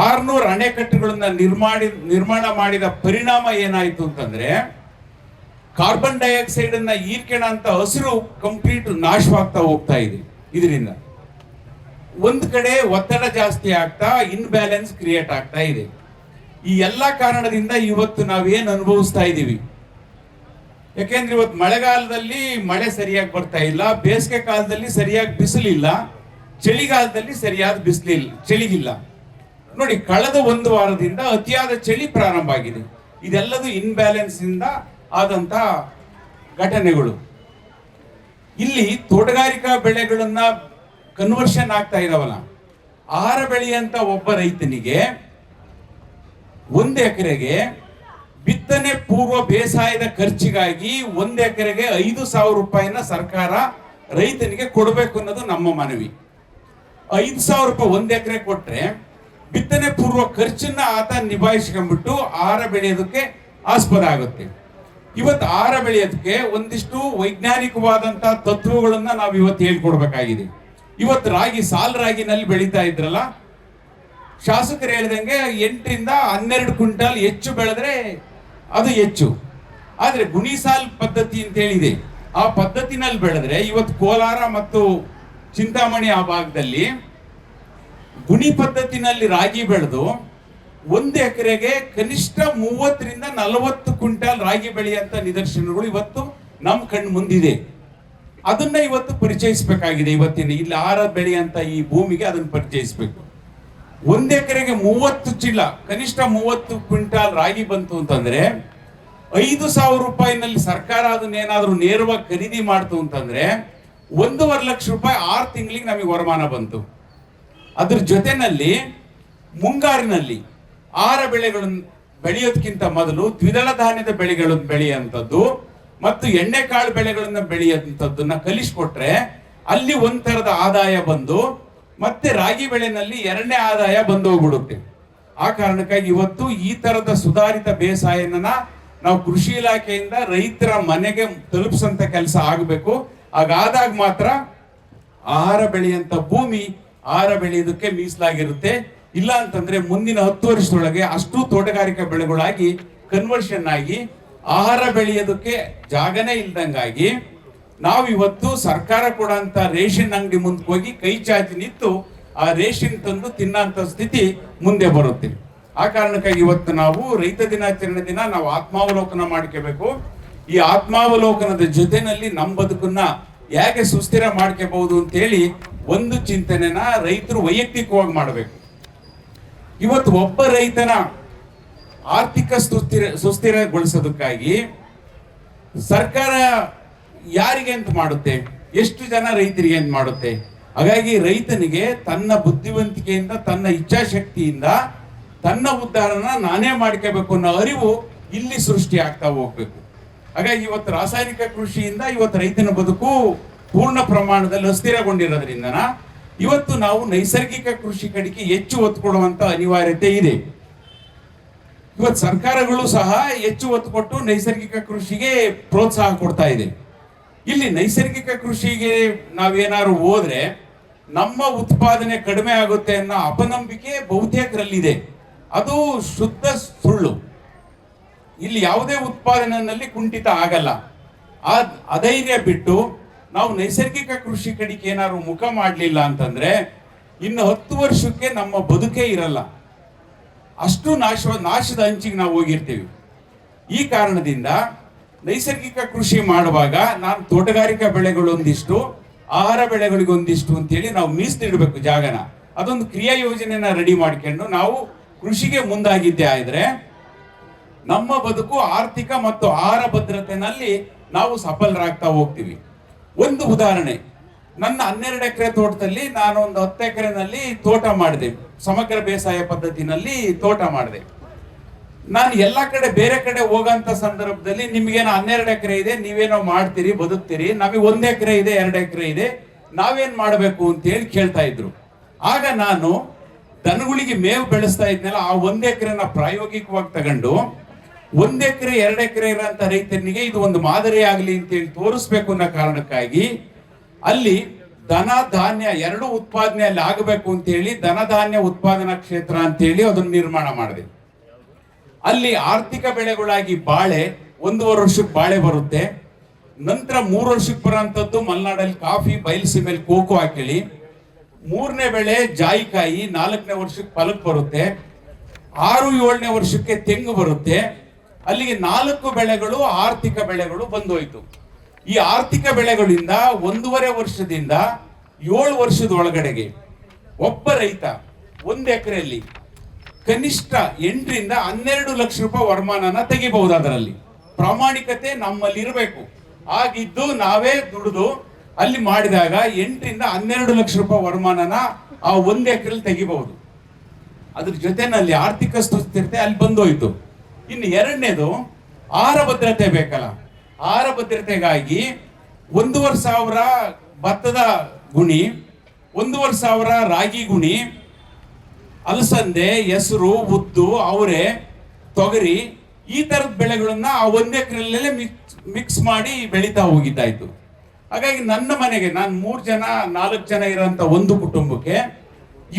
ಆರ್ನೂರು ಅಣೆಕಟ್ಟುಗಳನ್ನು ನಿರ್ಮಾಣ ನಿರ್ಮಾಣ ಮಾಡಿದ ಪರಿಣಾಮ ಏನಾಯಿತು ಅಂತಂದ್ರೆ ಕಾರ್ಬನ್ ಡೈಆಕ್ಸೈಡ್ ಅನ್ನ ಈರ್ಕೆಣ ಅಂತ ಹಸಿರು ಕಂಪ್ಲೀಟ್ ನಾಶವಾಗ್ತಾ ಹೋಗ್ತಾ ಇದೆ. ಇದರಿಂದ ಒಂದ್ ಕಡೆ ಒತ್ತಡ ಜಾಸ್ತಿ ಆಗ್ತಾ ಇನ್ಬ್ಯಾಲೆನ್ಸ್ ಕ್ರಿಯೇಟ್ ಆಗ್ತಾ ಇದೆ. ಈ ಎಲ್ಲ ಕಾರಣದಿಂದ ಇವತ್ತು ನಾವೇನು ಅನುಭವಿಸ್ತಾ ಇದ್ದೀವಿ ಯಾಕೆಂದ್ರೆ ಇವತ್ತು ಮಳೆಗಾಲದಲ್ಲಿ ಮಳೆ ಸರಿಯಾಗಿ ಬರ್ತಾ ಇಲ್ಲ, ಬೇಸಿಗೆ ಕಾಲದಲ್ಲಿ ಸರಿಯಾಗಿ ಬಿಸಿಲಿಲ್ಲ, ಚಳಿಗಾಲದಲ್ಲಿ ಸರಿಯಾದ ಬಿಸಿಲಿಲ್ಲ ಚಳಿಗಿಲ್ಲ. ನೋಡಿ, ಕಳೆದ ಒಂದು ವಾರದಿಂದ ಅತಿಯಾದ ಚಳಿ ಪ್ರಾರಂಭ ಆಗಿದೆ. ಇದೆಲ್ಲದೂ ಇನ್ಬ್ಯಾಲೆನ್ಸ್ ಇಂದ ಆದಂತ ಘಟನೆಗಳು. ಇಲ್ಲಿ ತೋಟಗಾರಿಕಾ ಬೆಳೆಗಳನ್ನು ಕನ್ವರ್ಷನ್ ಆಗ್ತಾ ಇದಾವಲ್ಲ, ಆಹಾರ ಬೆಳೆಯಂತ ಒಬ್ಬ ರೈತನಿಗೆ ಒಂದು ಎಕರೆಗೆ ಬಿತ್ತನೆ ಪೂರ್ವ ಬೇಸಾಯದ ಖರ್ಚಿಗಾಗಿ ಒಂದು ಎಕರೆಗೆ ಐದು ಸಾವಿರ ರೂಪಾಯಿನ ಸರ್ಕಾರ ರೈತನಿಗೆ ಕೊಡಬೇಕು ಅನ್ನೋದು ನಮ್ಮ ಮನವಿ. ಐದು ಸಾವಿರ ರೂಪಾಯಿ ಒಂದು ಎಕರೆ ಕೊಟ್ರೆ ಬಿತ್ತನೆ ಪೂರ್ವ ಖರ್ಚನ್ನ ಆತ ನಿಭಾಯಿಸ್ಕೊಂಡ್ಬಿಟ್ಟು ಆಹಾರ ಬೆಳೆಯೋದಕ್ಕೆ ಆಸ್ಪದ ಆಗುತ್ತೆ. ಇವತ್ತು ಆಹಾರ ಬೆಳೆಯೋದಕ್ಕೆ ಒಂದಿಷ್ಟು ವೈಜ್ಞಾನಿಕವಾದಂತ ತತ್ವಗಳನ್ನ ನಾವು ಇವತ್ತು ಹೇಳ್ಕೊಡ್ಬೇಕಾಗಿದೆ. ಇವತ್ತು ರಾಗಿ, ಸಾಲ್ ರಾಗಿನಲ್ಲಿ ಬೆಳೀತಾ ಇದ್ರಲ್ಲ, ಶಾಸಕರು ಹೇಳಿದಂಗೆ ಎಂಟರಿಂದ ಹನ್ನೆರಡು ಕ್ವಿಂಟಲ್ ಹೆಚ್ಚು ಬೆಳೆದ್ರೆ ಅದು ಹೆಚ್ಚು. ಆದ್ರೆ ಗುಣಿಸಾಲ್ ಪದ್ಧತಿ ಅಂತ ಹೇಳಿದೆ. ಆ ಪದ್ಧತಿನಲ್ಲಿ ಬೆಳೆದ್ರೆ ಇವತ್ತು ಕೋಲಾರ ಮತ್ತು ಚಿಂತಾಮಣಿ ಆ ಭಾಗದಲ್ಲಿ ಗುಣಿ ಪದ್ಧತಿನಲ್ಲಿ ರಾಗಿ ಬೆಳೆದು ಒಂದು ಎಕರೆಗೆ ಕನಿಷ್ಠ ಮೂವತ್ತರಿಂದ ನಲವತ್ತು ಕ್ವಿಂಟಾಲ್ ರಾಗಿ ಬೆಳೆಯಂತ ನಿದರ್ಶನಗಳು ಇವತ್ತು ನಮ್ಮ ಕಣ್ಣು ಮುಂದಿದೆ. ಅದನ್ನ ಇವತ್ತು ಪರಿಚಯಿಸಬೇಕಾಗಿದೆ ಇವತ್ತಿನ ಇಲ್ಲಿ ಆರ ಬೆಳೆಯಂತ ಈ ಭೂಮಿಗೆ ಅದನ್ನ ಪರಿಚಯಿಸಬೇಕು. ಒಂದು ಎಕರೆಗೆ ಮೂವತ್ತು ಚೀಲ, ಕನಿಷ್ಠ ಮೂವತ್ತು ಕ್ವಿಂಟಾಲ್ ರಾಗಿ ಬಂತು ಅಂತಂದ್ರೆ, ಐದು ಸಾವಿರ ರೂಪಾಯಿನಲ್ಲಿ ಸರ್ಕಾರ ಅದನ್ನ ಏನಾದರೂ ನೇರವಾಗಿ ಖರೀದಿ ಮಾಡ್ತು ಅಂತಂದ್ರೆ, ಒಂದೂವರೆ ಲಕ್ಷ ರೂಪಾಯಿ ಆರು ತಿಂಗಳಿಗೆ ನಮಗೆ ವರಮಾನ ಬಂತು. ಅದ್ರ ಜೊತೆನಲ್ಲಿ ಮುಂಗಾರಿನಲ್ಲಿ ಆಹಾರ ಬೆಳೆಗಳನ್ನು ಬೆಳೆಯೋದಕ್ಕಿಂತ ಮೊದಲು ದ್ವಿದಳ ಧಾನ್ಯದ ಬೆಳೆಗಳನ್ನು ಬೆಳೆಯುವಂಥದ್ದು ಮತ್ತು ಎಣ್ಣೆಕಾಳು ಬೆಳೆಗಳನ್ನು ಬೆಳೆಯುವಂಥದ್ದನ್ನ ಕಲಿಸ್ಕೊಟ್ರೆ ಅಲ್ಲಿ ಒಂದ್ ತರದ ಆದಾಯ ಬಂದು ಮತ್ತೆ ರಾಗಿ ಬೆಳೆನಲ್ಲಿ ಎರಡನೇ ಆದಾಯ ಬಂದು ಹೋಗ್ಬಿಡುತ್ತೆ. ಆ ಕಾರಣಕ್ಕಾಗಿ ಇವತ್ತು ಈ ತರದ ಸುಧಾರಿತ ಬೇಸಾಯನ ನಾವು ಕೃಷಿ ಇಲಾಖೆಯಿಂದ ರೈತರ ಮನೆಗೆ ತಲುಪಿಸಂತ ಕೆಲಸ ಆಗಬೇಕು. ಹಾಗಾದಾಗ ಮಾತ್ರ ಆಹಾರ ಬೆಳೆಯಂತ ಭೂಮಿ ಆಹಾರ ಬೆಳೆಯೋದಕ್ಕೆ ಮೀಸಲಾಗಿರುತ್ತೆ. ಇಲ್ಲ ಅಂತಂದ್ರೆ ಮುಂದಿನ ಹತ್ತು ವರ್ಷದೊಳಗೆ ಅಷ್ಟು ತೋಟಗಾರಿಕಾ ಬೆಳೆಗಳಾಗಿ ಕನ್ವರ್ಷನ್ ಆಗಿ ಆಹಾರ ಬೆಳೆಯೋದಕ್ಕೆ ಜಾಗನೇ ಇಲ್ದಂಗಾಗಿ ನಾವು ಇವತ್ತು ಸರ್ಕಾರ ಕೊಡಂತ ರೇಷನ್ ಅಂಗಡಿ ಮುಂದೆ ಹೋಗಿ ಕೈ ಚಾಚಿ ನಿಂತು ಆ ರೇಷನ್ ತಂದು ತಿನ್ನಂತ ಸ್ಥಿತಿ ಮುಂದೆ ಬರುತ್ತೆ. ಆ ಕಾರಣಕ್ಕಾಗಿ ಇವತ್ತು ನಾವು ರೈತ ದಿನಾಚರಣೆ ದಿನ ನಾವು ಆತ್ಮಾವಲೋಕನ ಮಾಡ್ಕೋಬೇಕು. ಈ ಆತ್ಮಾವಲೋಕನದ ಜೊತೆನಲ್ಲಿ ನಮ್ಮ ಬದುಕನ್ನ ಹೇಗೆ ಸುಸ್ಥಿರ ಮಾಡ್ಕೋಬಹುದು ಅಂತೇಳಿ ಒಂದು ಚಿಂತನೆನ ರೈತರು ವೈಯಕ್ತಿಕವಾಗಿ ಮಾಡಬೇಕು. ಇವತ್ತು ಒಬ್ಬ ರೈತನ ಆರ್ಥಿಕ ಸುಸ್ಥಿರ, ಸುಸ್ಥಿರಗೊಳಿಸೋದಕ್ಕಾಗಿ ಸರ್ಕಾರ ಯಾರಿಗೆ ಅಂತ ಮಾಡುತ್ತೆ? ಎಷ್ಟು ಜನ ರೈತರಿಗೆ ಅಂತ ಮಾಡುತ್ತೆ? ಹಾಗಾಗಿ ರೈತನಿಗೆ ತನ್ನ ಬುದ್ಧಿವಂತಿಕೆಯಿಂದ, ತನ್ನ ಇಚ್ಛಾಶಕ್ತಿಯಿಂದ, ತನ್ನ ಉದ್ಧಾರನ ನಾನೇ ಮಾಡ್ಕೋಬೇಕು ಅನ್ನೋ ಅರಿವು ಇಲ್ಲಿ ಸೃಷ್ಟಿ ಆಗ್ತಾ ಹೋಗ್ಬೇಕು. ಹಾಗಾಗಿ ಇವತ್ತು ರಾಸಾಯನಿಕ ಕೃಷಿಯಿಂದ ಇವತ್ತು ರೈತನ ಬದುಕು ಪೂರ್ಣ ಪ್ರಮಾಣದಲ್ಲಿ ಅಸ್ಥಿರಗೊಂಡಿರೋದ್ರಿಂದ ಇವತ್ತು ನಾವು ನೈಸರ್ಗಿಕ ಕೃಷಿ ಕಡೆಗೆ ಹೆಚ್ಚು ಒತ್ತು ಕೊಡುವಂತ ಅನಿವಾರ್ಯತೆ ಇದೆ. ಇವತ್ತು ಸರ್ಕಾರಗಳು ಸಹ ಹೆಚ್ಚು ಒತ್ತು ಕೊಟ್ಟು ನೈಸರ್ಗಿಕ ಕೃಷಿಗೆ ಪ್ರೋತ್ಸಾಹ ಕೊಡ್ತಾ ಇದೆ. ಇಲ್ಲಿ ನೈಸರ್ಗಿಕ ಕೃಷಿಗೆ ನಾವೇನಾದ್ರು ಹೋದ್ರೆ ನಮ್ಮ ಉತ್ಪಾದನೆ ಕಡಿಮೆ ಆಗುತ್ತೆ ಅನ್ನೋ ಅಪನಂಬಿಕೆ ಬಹುತೇಕರಲ್ಲಿದೆ. ಅದು ಶುದ್ಧ ಸುಳ್ಳು. ಇಲ್ಲಿ ಯಾವುದೇ ಉತ್ಪಾದನೆಯಲ್ಲಿ ಕುಂಠಿತ ಆಗಲ್ಲ. ಅಧೈರ್ಯ ಬಿಟ್ಟು ನಾವು ನೈಸರ್ಗಿಕ ಕೃಷಿ ಕಡೆಗೆ ಏನಾದ್ರು ಮುಖ ಮಾಡಲಿಲ್ಲ ಅಂತಂದ್ರೆ ಇನ್ನು ಹತ್ತು ವರ್ಷಕ್ಕೆ ನಮ್ಮ ಬದುಕೇ ಇರಲ್ಲ. ಅಷ್ಟು ನಾಶ, ನಾಶದ ಅಂಚಿಗೆ ನಾವು ಹೋಗಿರ್ತೀವಿ. ಈ ಕಾರಣದಿಂದ ನೈಸರ್ಗಿಕ ಕೃಷಿ ಮಾಡುವಾಗ ನಾನು ತೋಟಗಾರಿಕಾ ಬೆಳೆಗಳೊಂದಿಷ್ಟು, ಆಹಾರ ಬೆಳೆಗಳಿಗೊಂದಿಷ್ಟು ಅಂತೇಳಿ ನಾವು ಮೀಸಲಿಡಬೇಕು ಜಾಗನ. ಅದೊಂದು ಕ್ರಿಯಾ ಯೋಜನೆನ ರೆಡಿ ಮಾಡ್ಕೊಂಡು ನಾವು ಕೃಷಿಗೆ ಮುಂದಾಗಿದ್ದೆ ಆದರೆ ನಮ್ಮ ಬದುಕು ಆರ್ಥಿಕ ಮತ್ತು ಆಹಾರ ಭದ್ರತೆನಲ್ಲಿ ನಾವು ಸಫಲರಾಗ್ತಾ ಹೋಗ್ತೀವಿ. ಒಂದು ಉದಾಹರಣೆ. ನನ್ನ ಹನ್ನೆರಡು ಎಕರೆ ತೋಟದಲ್ಲಿ ನಾನು ಒಂದು ಹತ್ತು ಎಕರೆನಲ್ಲಿ ತೋಟ ಮಾಡಿದೆ. ಸಮಗ್ರ ಬೇಸಾಯ ಪದ್ಧತಿನಲ್ಲಿ ತೋಟ ಮಾಡಿದೆ. ನಾನು ಎಲ್ಲ ಕಡೆ, ಬೇರೆ ಕಡೆ ಹೋಗಂತ ಸಂದರ್ಭದಲ್ಲಿ ನಿಮ್ಗೇನೋ ಹನ್ನೆರಡು ಎಕರೆ ಇದೆ, ನೀವೇನೋ ಮಾಡ್ತೀರಿ, ಬದುಕ್ತೀರಿ, ನಮಗೆ ಒಂದ್ ಎಕರೆ ಇದೆ, ಎರಡು ಎಕರೆ ಇದೆ, ನಾವೇನ್ ಮಾಡಬೇಕು ಅಂತ ಹೇಳಿ ಕೇಳ್ತಾ ಇದ್ರು. ಆಗ ನಾನು ದನಗಳಿಗೆ ಮೇವು ಬೆಳೆಸ್ತಾ ಇದ್ನಲ್ಲ, ಆ ಒಂದ್ ಎಕರೆನ ಪ್ರಾಯೋಗಿಕವಾಗಿ ತಗೊಂಡು ಒಂದ್ ಎಕರೆ, ಎರಡು ಎಕರೆ ರೈತನಿಗೆ ಇದು ಒಂದು ಮಾದರಿ ಆಗಲಿ ಅಂತೇಳಿ ತೋರಿಸ್ಬೇಕು ಅನ್ನೋ ಕಾರಣಕ್ಕಾಗಿ ಅಲ್ಲಿ ದನ ಧಾನ್ಯ ಎರಡು ಉತ್ಪಾದನೆ ಅಲ್ಲಿ ಆಗಬೇಕು ಅಂತ ಹೇಳಿ ದನ ಧಾನ್ಯ ಉತ್ಪಾದನಾ ಕ್ಷೇತ್ರ ಅಂತ ಹೇಳಿ ಅದನ್ನು ನಿರ್ಮಾಣ ಮಾಡಿದೆ. ಅಲ್ಲಿ ಆರ್ಥಿಕ ಬೆಳೆಗಳಾಗಿ ಬಾಳೆ ಒಂದೂವರೆ ವರ್ಷಕ್ಕೆ ಬಾಳೆ ಬರುತ್ತೆ. ನಂತರ ಮೂರು ವರ್ಷಕ್ಕೆ ಬರೋಂಥದ್ದು ಮಲೆನಾಡಲ್ಲಿ ಕಾಫಿ ಬಯಲುಸೀಮೆಯಲ್ಲಿ ಕೋಕೋ ಹಾಕೇಳಿ ಮೂರನೇ ಬೆಳೆ ಜಾಯಿಕಾಯಿ, ನಾಲ್ಕನೇ ವರ್ಷಕ್ಕೆ ಫಲಕ್ ಬರುತ್ತೆ. ಆರು, ಏಳನೇ ವರ್ಷಕ್ಕೆ ತೆಂಗು ಬರುತ್ತೆ. ಅಲ್ಲಿಗೆ ನಾಲ್ಕು ಬೆಳೆಗಳು, ಆರ್ಥಿಕ ಬೆಳೆಗಳು ಬಂದೋಯ್ತು. ಈ ಆರ್ಥಿಕ ಬೆಳೆಗಳಿಂದ ಒಂದೂವರೆ ವರ್ಷದಿಂದ ಏಳು ವರ್ಷದ ಒಳಗಡೆಗೆ ಒಬ್ಬ ರೈತ ಒಂದು ಎಕರೆಯಲ್ಲಿ ಕನಿಷ್ಠ ಎಂಟರಿಂದ ಹನ್ನೆರಡು ಲಕ್ಷ ರೂಪಾಯಿ ವರಮಾನನ ತೆಗಿಬಹುದು ಅದರಲ್ಲಿ. ಪ್ರಾಮಾಣಿಕತೆ ನಮ್ಮಲ್ಲಿ ಇರಬೇಕು ಆಗಿದ್ದು ನಾವೇ ದುಡಿದು ಅಲ್ಲಿ ಮಾಡಿದಾಗ ಎಂಟರಿಂದ ಹನ್ನೆರಡು ಲಕ್ಷ ರೂಪಾಯಿ ವರಮಾನನ ಆ ಒಂದು ಎಕರೆಲಿ ತೆಗಿಬಹುದು. ಅದ್ರ ಜೊತೆನಲ್ಲಿ ಆರ್ಥಿಕ ಸುಸ್ಥಿರತೆ ಅಲ್ಲಿ ಬಂದೋಯ್ತು. ಇನ್ನು ಎರಡನೇದು ಆಹಾರ ಭದ್ರತೆ ಬೇಕಲ್ಲ. ಆಹಾರ ಭದ್ರತೆಗಾಗಿ ಒಂದೂವರೆ ಸಾವಿರ ಭತ್ತದ ಗುಣಿ, ಒಂದೂವರೆ ಸಾವಿರ ರಾಗಿ ಗುಣಿ, ಅಲಸಂದೆ, ಹೆಸರು, ಉದ್ದು, ಅವರೆ, ತೊಗರಿ ಈ ತರದ ಬೆಳೆಗಳನ್ನು ಆ ಒಂದೇ ಎಕರೆಲ್ಲೇ ಮಿಕ್ಸ್ ಮಿಕ್ಸ್ ಮಾಡಿ ಬೆಳೀತಾ ಹೋಗಿದ್ದಾಯ್ತು ಹಾಗಾಗಿ ನನ್ನ ಮನೆಗೆ ನಾನು ಮೂರು ಜನ, ನಾಲ್ಕು ಜನ ಇರೋಂಥ ಒಂದು ಕುಟುಂಬಕ್ಕೆ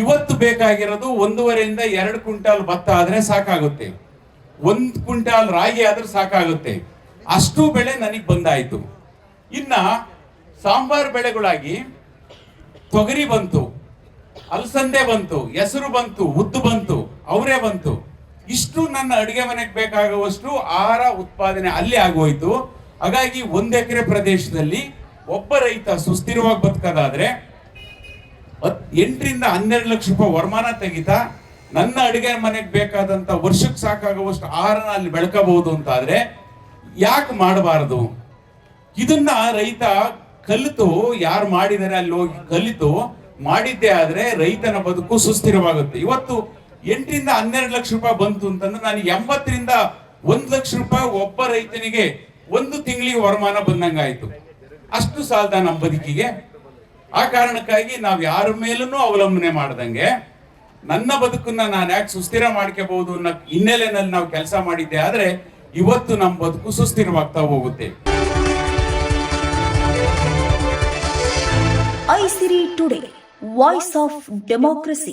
ಇವತ್ತು ಬೇಕಾಗಿರೋದು ಒಂದೂವರೆಯಿಂದ ಎರಡು ಕ್ವಿಂಟಾಲ್ ಭತ್ತ ಆದರೆ ಸಾಕಾಗುತ್ತೆ. ಒಂದು ಕ್ವಿಂಟಾಲ್ ರಾಗಿ ಆದ್ರೆ ಸಾಕಾಗುತ್ತೆ. ಅಷ್ಟು ಬೆಳೆ ನನಗೆ ಬಂದಾಯಿತು. ಇನ್ನ ಸಾಂಬಾರ್ ಬೆಳೆಗಳಾಗಿ ತೊಗರಿ ಬಂತು, ಅಲಸಂದೆ ಬಂತು, ಹೆಸರು ಬಂತು, ಉದ್ದು ಬಂತು, ಅವರೇ ಬಂತು. ಇಷ್ಟು ನನ್ನ ಅಡುಗೆ ಮನೆಗೆ ಬೇಕಾಗುವಷ್ಟು ಆಹಾರ ಉತ್ಪಾದನೆ ಅಲ್ಲಿ ಆಗೋಯ್ತು. ಹಾಗಾಗಿ ಒಂದು ಎಕರೆ ಪ್ರದೇಶದಲ್ಲಿ ಒಬ್ಬ ರೈತ ಸುಸ್ಥಿರವಾಗಿ ಬದುಕೋದಾದ್ರೆ ಎಂಟರಿಂದ ಹನ್ನೆರಡು ಲಕ್ಷ ರೂಪಾಯಿ ವರಮಾನ ತೆಗಿತಾ ನನ್ನ ಅಡುಗೆ ಮನೆಗೆ ಬೇಕಾದಂತ ವರ್ಷಕ್ಕೆ ಸಾಕಾಗುವಷ್ಟು ಆಹಾರನ ಅಲ್ಲಿ ಬೆಳ್ಕೋಬಹುದು ಅಂತ ಆದ್ರೆ ಯಾಕೆ ಮಾಡಬಾರದು? ಇದನ್ನ ರೈತ ಕಲಿತು, ಯಾರು ಮಾಡಿದರೆ ಅಲ್ಲಿ ಹೋಗಿ ಕಲಿತು, ಮಾಡಿದ್ದೇ ಆದ್ರೆ ರೈತನ ಬದುಕು ಸುಸ್ಥಿರವಾಗುತ್ತೆ. ಇವತ್ತು ಎಂಟರಿಂದ ಹನ್ನೆರಡು ಲಕ್ಷ ರೂಪಾಯಿ ಬಂತು ಅಂತಂದ್ರೆ ನಾನು ಎಂಬತ್ತರಿಂದ ಒಂದು ಲಕ್ಷ ರೂಪಾಯಿ ಒಬ್ಬ ರೈತನಿಗೆ ಒಂದು ತಿಂಗಳಿಗೆ ವರಮಾನ ಬಂದಂಗಾಯ್ತು ಅಷ್ಟು ಸಾಲದ ನಮ್ಮ ಬದುಕಿಗೆ. ಆ ಕಾರಣಕ್ಕಾಗಿ ನಾವು ಯಾರ ಮೇಲೂ ಅವಲಂಬನೆ ಮಾಡ್ದಂಗೆ. ನನ್ನ ಬದುಕನ್ನ ನಾನು ಯಾಕೆ ಸುಸ್ಥಿರ ಮಾಡ್ಕೋಬಹುದು ಅನ್ನೋ ಹಿನ್ನೆಲೆಯಲ್ಲಿ ನಾವು ಕೆಲಸ ಮಾಡಿದ್ದೆ, ಆದ್ರೆ ಇವತ್ತು ನಮ್ಮ ಬದುಕು ಸುಸ್ಥಿರವಾಗ್ತಾ ಹೋಗುತ್ತೆ. Isiri today voice of democracy